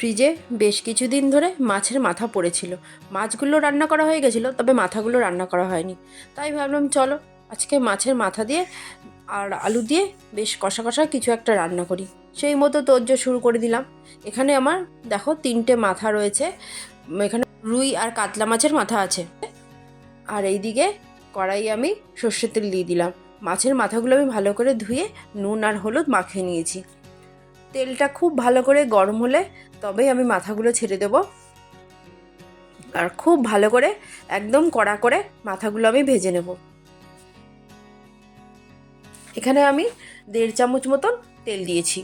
ফ্রিজে বেশ কিছুদিন ধরে মাছের মাথা পড়েছিল। মাছগুলো রান্না করা হয়ে গেছিল, তবে মাথাগুলো রান্না করা হয়নি। তাই ভাবলাম, চলো আজকে মাছের মাথা দিয়ে আর আলু দিয়ে বেশ কষা কষা কিছু একটা রান্না করি। সেই মতো তোজ্জ শুরু করে দিলাম। এখানে আমার, দেখো, তিনটে মাথা রয়েছে। এখানে রুই আর কাতলা মাছের মাথা আছে। আর এইদিকে কড়াই আমি সর্ষের তেল দিয়ে দিলাম। মাছের মাথাগুলো আমি ভালো করে ধুয়ে নুন আর হলুদ মাখিয়ে নিয়েছি। তেলটা খুব ভালো করে গরম হলে তবেই আমি মাথাগুলো ছেড়ে দেব। আর খুব ভালো করে একদম কড়া করে মাথাগুলো আমি ভেজে নেব। এখানে আমি দেড় চামচ মতন তেল দিয়েছি।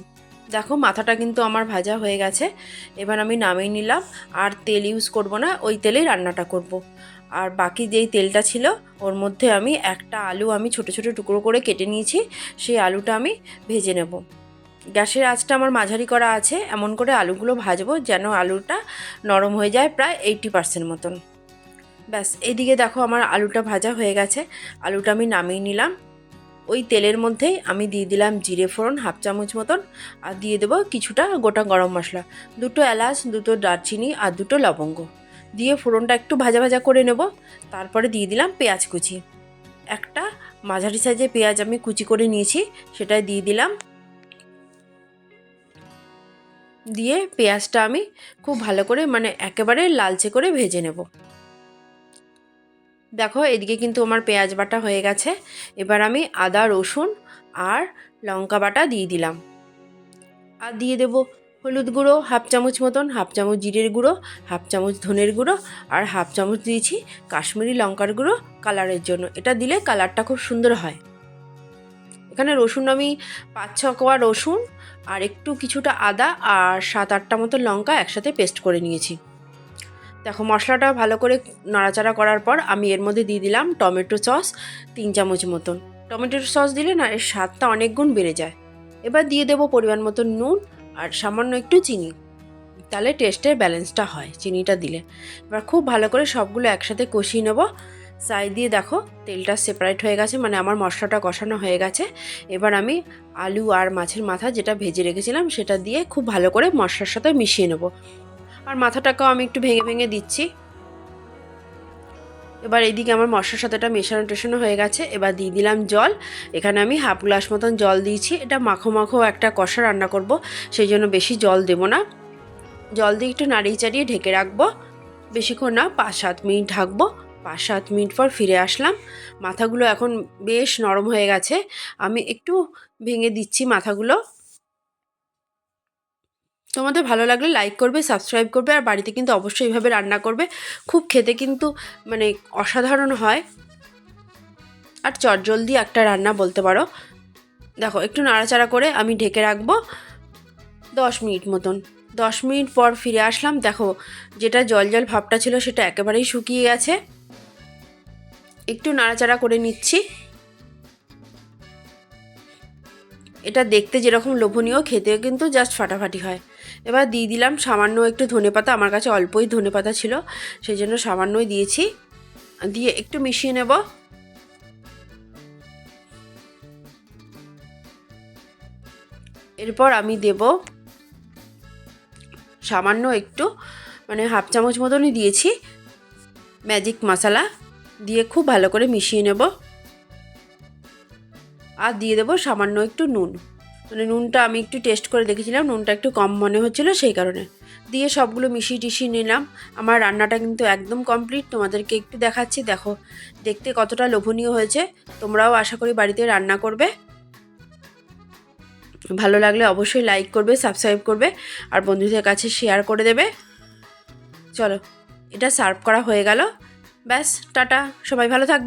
দেখো মাথাটা কিন্তু আমার ভাজা হয়ে গেছে। এবার আমি নামিয়ে নিলাম। আর তেল ইউজ করব না, ওই তেলেই রান্নাটা করব। আর বাকি যেই তেলটা ছিল, ওর মধ্যে আমি একটা আলু আমি ছোট ছোট টুকরো করে কেটে নিয়েছি, সেই আলুটা আমি ভেজে নেব। গ্যাসের আঁচটা আমার মাঝারি করা আছে। এমন করে আলুগুলো ভাজবো যেন আলুটা নরম হয়ে যায় প্রায় এইটি পার্সেন্ট মতন। ব্যাস এইদিকে দেখো আমার আলুটা ভাজা হয়ে গেছে। আলুটা আমি নামিয়ে নিলাম। ওই তেলের মধ্যেই আমি দিয়ে দিলাম জিরে ফোড়ন, হাফ চামচ মতন, আর দিয়ে দেবো কিছুটা গোটা গরম মশলা। দুটো এলাচ, দুটো দারচিনি, আর দুটো লবঙ্গ। দিয়ে ফোড়নটা একটু ভাজা ভাজা করে নেব। তারপরে দিয়ে দিলাম পেঁয়াজ কুচি। একটা মাঝারি সাইজে পেঁয়াজ আমি কুচি করে নিয়েছি সেটাই দিয়ে দিলাম দিয়ে পেঁয়াজটা আমি খুব ভালো করে মানে একেবারে লালচে করে ভেজে নেব। দেখো, এদিকে কিন্তু আমার পেঁয়াজ বাটা হয়ে গেছে। এবার আমি আদা, রসুন আর লঙ্কা বাটা দিয়ে দিলাম। আর দিয়ে দেব হলুদ গুঁড়ো, হাফ চামচ মতন, হাফ চামচ জিরের গুঁড়ো, হাফ চামচ ধনের গুঁড়ো আর হাফ চামচ দিয়েছি কাশ্মীরি লঙ্কার গুঁড়ো কালারের জন্য। এটা দিলে কালারটা খুব সুন্দর হয়। এখানে রসুন আমি পাঁচ ছ কোয়া রসুন আর একটু কিছুটা আদা আর সাত আটটা মতো লঙ্কা একসাথে পেস্ট করে নিয়েছি। দেখো, মশলাটা ভালো করে নাড়াচাড়া করার পর আমি এর মধ্যে দিয়ে দিলাম টমেটো সস তিন চামচ মতন টমেটো সস দিলে না এর স্বাদটা অনেক গুণ বেড়ে যায়। এবার দিয়ে দেবো পরিমাণ মতো নুন আর সামান্য একটু চিনি। তাহলে টেস্টের ব্যালেন্সটা হয় চিনিটা দিলে। এবার খুব ভালো করে সবগুলো একসাথে কষিয়ে নেব। সাইড দিয়ে দেখো, তেলটা সেপারেট হয়ে গেছে মানে আমার মশলাটা কষানো হয়ে গেছে। এবার আমি আলু আর মাছের মাথা যেটা ভেজে রেখেছিলাম, সেটা দিয়ে খুব ভালো করে মশলার সাথে মিশিয়ে নেব। আর মাথাটাকেও আমি একটু ভেঙে ভেঙে দিচ্ছি। এবার এইদিকে আমার মশলার সাথে এটা মেশানো টেশানো হয়ে গেছে, এবার দিয়ে দিলাম জল। এখানে আমি হাফ গ্লাস মতন জল দিয়েছি। এটা মাখো মাখো একটা কষা রান্না করব, সেই জন্য বেশি জল দেব না। জল দিয়ে একটু নাড়িয়ে চাড়িয়ে ঢেকে রাখব। বেশিক্ষণ না, পাঁচ সাত মিনিট ঢাকবো। পাঁচ সাত মিনিট পর ফিরে আসলাম। মাথাগুলো এখন বেশ নরম হয়ে গেছে। আমি একটু ভেঙে দিচ্ছি মাথাগুলো। তোমাদের ভালো লাগলে লাইক করবে, সাবস্ক্রাইব করবে আর বাড়িতে কিন্তু অবশ্যই এইভাবে রান্না করবে। খুব খেতে কিন্তু মানে অসাধারণ হয়। আর চটজলদি একটা রান্না বলতে পারো। দেখো, একটু নাড়াচাড়া করে আমি ঢেকে রাখব দশ মিনিট মতন। দশ মিনিট পর ফিরে আসলাম। দেখো, যেটা জল জল ভাবটা ছিল সেটা একেবারেই শুকিয়ে গেছে। একটু নাড়াচাড়া করে নিচ্ছি। এটা দেখতে যেরকম লোভনীয়, খেতেও কিন্তু জাস্ট ফাটাফাটি হয়। এবার দিয়ে দিলাম সামান্য একটু ধনেপাতা আমার কাছে অল্পই ধনেপাতা ছিল সেই জন্য সামান্যই দিয়েছি। দিয়ে একটু মিশিয়ে নেব। এরপর আমি দেব সামান্য একটু মানে হাফ চামচ মতনই দিয়েছি ম্যাজিক মশলা। দিয়ে খুব ভালো করে মিশিয়ে নেব। আর দিয়ে দেবো সামান্য একটু নুন। মানে নুনটা আমি একটু টেস্ট করে দেখেছিলাম, নুনটা একটু কম মনে হচ্ছিল সেই কারণে। দিয়ে সবগুলো মিশিয়ে টিশিয়ে নিলাম। আমার রান্নাটা কিন্তু একদম কমপ্লিট তোমাদেরকে একটু দেখাচ্ছি, দেখো দেখতে কতটা লোভনীয় হয়েছে। তোমরাও আশা করি বাড়িতে রান্না করবে। ভালো লাগলে অবশ্যই লাইক করবে সাবস্ক্রাইব করবে, আর বন্ধুদের কাছে শেয়ার করে দেবে। চলো, এটা সার্ভ করা হয়ে গেল। ব্যাস টাটা সবাই ভালো থাকবে।